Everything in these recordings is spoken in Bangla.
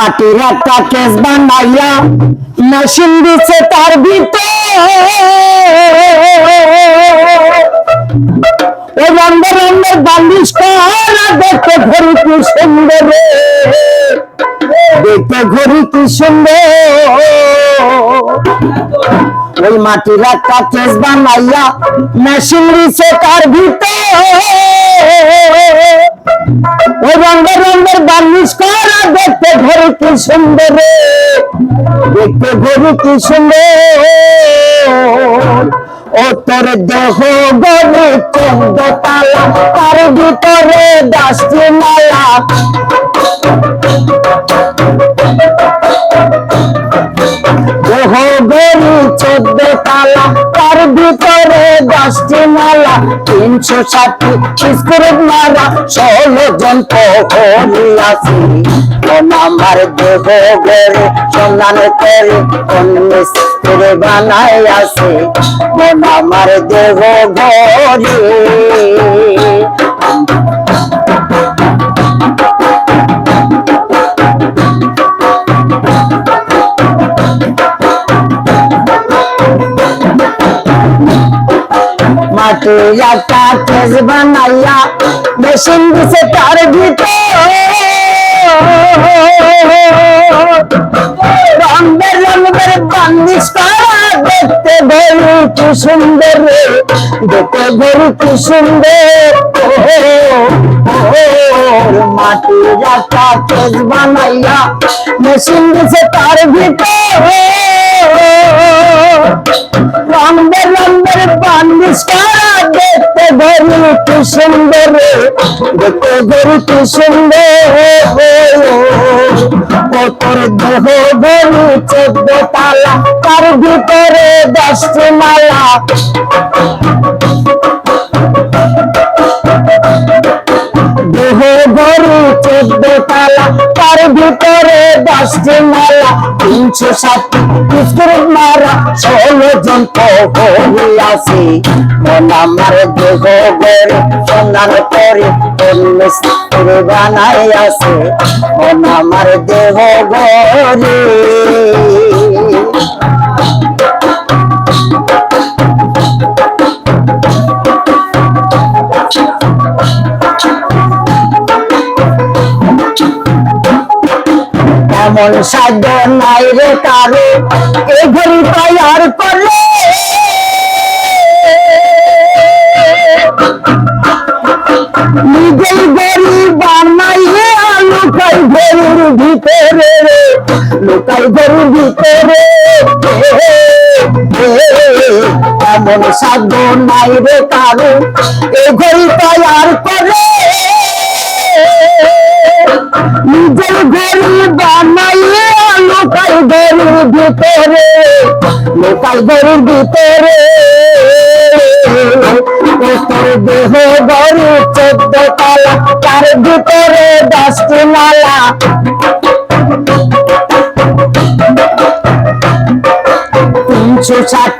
মাটির একটা কেস বানাইয়া মেশিন দিছে তার ভিতর। ও রঙের রঙের বালিশ করা দেখতে ঘড়ি কি সুন্দর। দেখতে ঘড়ি কি সুন্দর। ওই মাটির একটা কেস বানাইয়া মেশিন দিছে তার ভিতর। ওই রঙের রঙের বালিশ করা দেখতে ঘড়ি কি সুন্দর। দেখতে ঘড়ি কি সুন্দর। ও তোর দেহ গড়ে চোদ্দ তালা, তার ভিতরে দশটি মালা। দেহ গড়ি চোদ্দ তালা, তার ভিতরে দশটি মালা। তিনশো ষাটটি স্ক্রুপ মারা ষোলো জন আসি কোন আমার দেব গরে সন্ধান করে কোন মিস্ত্রি বানাই আছে মন আমার দেব গড়ে মাটির একটা কেস বানাইয়া মেশিন দিছে তার ভিতর রঙের রঙের বান্দিশ করা দেখতে গরু কি সুন্দর দেখতে গরু কি সুন্দর মাটির একটা কেস বানাইয়া মেশিন দিছে তার ভিতর রঙের বান্দিশ করা দেখতে গরু কি সুন্দর রে দেখতে গরু কি সুন্দর ও তোর দেহ গরু চোদ্দ তালা তার ভিতরে দশটি মালা দেহ গরু চোদ্দ তার ভিতরে দশটি মালা, তিনশো সাত বিস্কুট মারা ষোলো জন আছে মন আমার দেহ গরে সন্ধান করে কোন বানাই আছে আমার দেহ গরে এমন সাধ্য নাই রে কারও। এই ঘড়ি তৈয়ার করলে নিজেই গড়ি বানাইলে লুকাই গরুর ভিতরে রে। লুকাই গরুর ভিতরে এমন সাধ্য নাই রে কারও। এ ঘড়ি তৈয়ার করে নিজের গরু বানাইলে লোকাল গরুর ভিতরে, লোকাল গরুর ভিতরে। তোর দেহ গরু চোদ্দ তালা, তার ভিতরে দশটি মালা তিনশো ষাটটি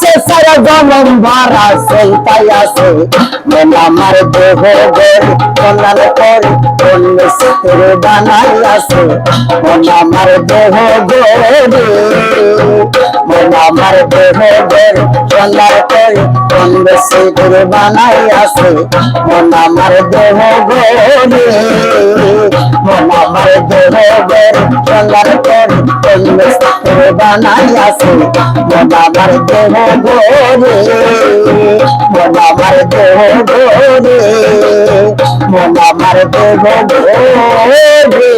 দিছে সারা জনম ভাড়া চলতাই আছে মন আমার দেহ গরি সন্ধান করে কোন মিস্ত্রি বানাই আছে মন আমার দেহ গরি মন আমার দেহ গরি সন্ধান করে কোন মিস্ত্রি বানাই আছে মন আমার দেহ গরি মন আমার দেহ গরি সন্ধান করে কোন মিস্ত্রি বানাই বাবা মন আমার দেহ গরি মন আমার দেহ গরি মন আমার দেহ গরি